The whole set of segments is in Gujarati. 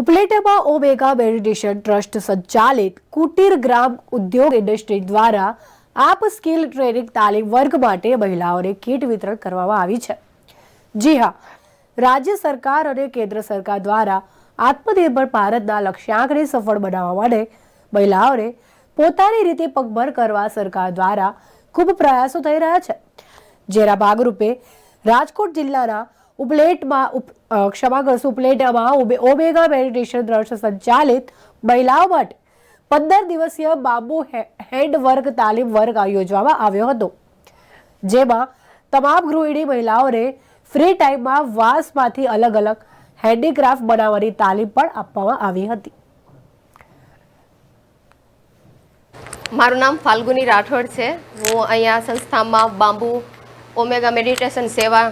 ઉપલેટામાં ઓમેગા મેડિટેશન ટ્રસ્ટ સંચાલિત કુટીર ગ્રામ ઉદ્યોગ ઇન્ડસ્ટ્રી દ્વારા આપ સ્કિલ ટ્રેનિંગ તાલીમ વર્ગ માટે મહિલાઓને કીટ વિતરણ કરવામાં આવી છે. જી હા, રાજ્ય સરકાર અને કેન્દ્ર સરકાર દ્વારા આત્મનિર્ભર ભારતના લક્ષ્યાંકને સફળ બનાવવા માટે મહિલાઓને પોતાની રીતે પગભર કરવા સરકાર દ્વારા ખૂબ પ્રયાસો થઈ રહ્યા છે. જેના ભાગરૂપે રાજકોટ જિલ્લાના ઉપલેટમાં ક્ષમા કરશો ઉપલેટામાં ઓમેગા મેડિટેશન દ્રશ્ય સંચાલિત મહિલાઓ માટે પંદર દિવસીય બાંબુ હે- હેન્ડ વર્ક તાલીમ વર્ગ યોજવામાં આવ્યો હતો. જેમાં તમામ ગૃહિણી મહિલાઓને ફ્રી ટાઈમમાં વાંસમાંથી અલગ અલગ હેન્ડીક્રાફ્ટ બનાવવાની તાલીમ પણ આપવામાં આવી હતી. મારું નામ ફાલ્ગુની રાઠોડ છે. હું અહીંયા સંસ્થામાં બાંબુ ઓમેગા મેડિટેશન સેવા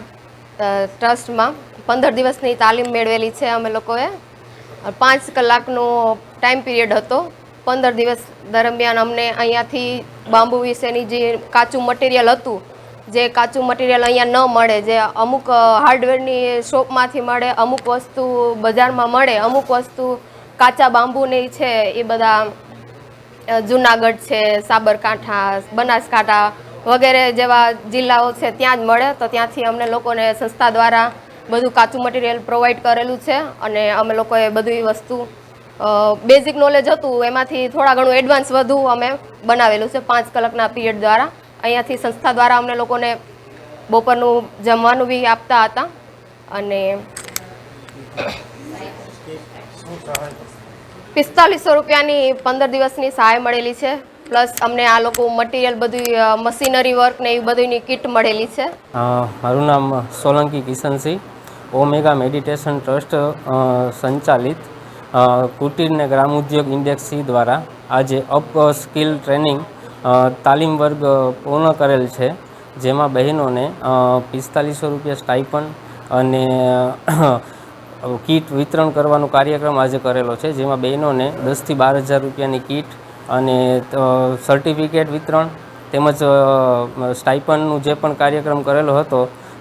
ટ્રસ્ટમાં પંદર દિવસની તાલીમ મેળવેલી છે અમે લોકોએ. પાંચ કલાકનો ટાઈમ પીરિયડ હતો. પંદર દિવસ દરમિયાન અમને અહીંયાથી બાંબુ વિશેની જે કાચું મટીરિયલ હતું, જે કાચું મટીરિયલ અહીંયા ન મળે, જે અમુક હાર્ડવેરની શોપમાંથી મળે, અમુક વસ્તુ બજારમાં મળે, અમુક વસ્તુ કાચા બાંબુની છે, એ બધા જુનાગઢ છે, સાબરકાંઠા, બનાસકાંઠા વગેરે જેવા જિલ્લાઓ છે, ત્યાં જ મળે. તો ત્યાંથી અમને લોકોને સંસ્થા દ્વારા બધું કાચું મટીરિયલ પ્રોવાઈડ કરેલું છે અને અમે લોકોએ બધી વસ્તુ બેઝિક નોલેજ હતું. એમાંથી થોડા ઘણું એડવાન્સ વધુ અમે બનાવેલું છે પાંચ કલાકના પીરિયડ દ્વારા. અહીંયાથી સંસ્થા દ્વારા અમને લોકોને બપોરનું જમવાનું બી આપતા હતા અને પિસ્તાલીસો રૂપિયાની પંદર દિવસની સહાય મળેલી છે. પ્લસ અમને આ લોકો મટીરિયલ બધું મશીનરી વર્ક ને એ બધીની કિટ મળેલી છે. મારું નામ Solanki Kishansinh, omega meditation trust સંચાલિત કુટીરને ગ્રામ ઉદ્યોગ ઇન્ડેક્સ દ્વારા આજે અપ સ્કિલ ટ્રેનિંગ તાલીમ વર્ગ પૂર્ણ કરેલ છે, જેમાં બહેનોને પિસ્તાલીસો રૂપિયા સ્ટાઇપન અને કીટ વિતરણ કરવાનો કાર્યક્રમ આજે કરેલો છે, જેમાં બહેનોને દસથી બાર હજાર રૂપિયાની કીટ અને સર્ટિફિકેટ વિતરણ તેમજ સ્ટાઇપનનું જે પણ કાર્યક્રમ કરેલો હતો,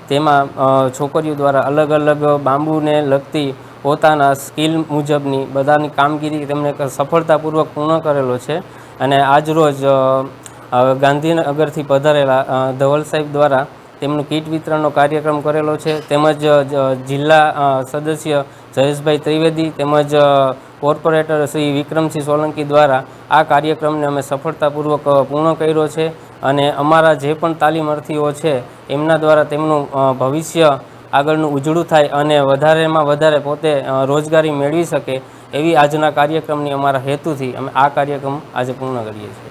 તેમાં છોકરીઓ દ્વારા અલગ અલગ બાંબુને લગતી પોતાના સ્કિલ મુજબની બધાની કામગીરી તેમને સફળતાપૂર્વક પૂર્ણ કરેલો છે. અને આજરોજ ગાંધીનગરથી પધારેલા ધવલ સાહેબ દ્વારા તેમનું કીટ વિતરણનો કાર્યક્રમ કરેલો છે. તેમજ જિલ્લા સદસ્ય જયેશભાઈ ત્રિવેદી તેમજ કોર્પોરેટર શ્રી વિક્રમસિંહ સોલંકી દ્વારા આ કાર્યક્રમને અમે સફળતાપૂર્વક પૂર્ણ કર્યો છે અને અમારા જે પણ તાલીમાર્થીઓ છે, એમના દ્વારા તેમનું ભવિષ્ય આગળનું ઉજળું થાય અને વધારેમાં વધારે પોતે રોજગારી મેળવી શકે એવી આજના કાર્યક્રમની અમારા હેતુથી અમે આ કાર્યક્રમ આજે પૂર્ણ કરીએ છીએ.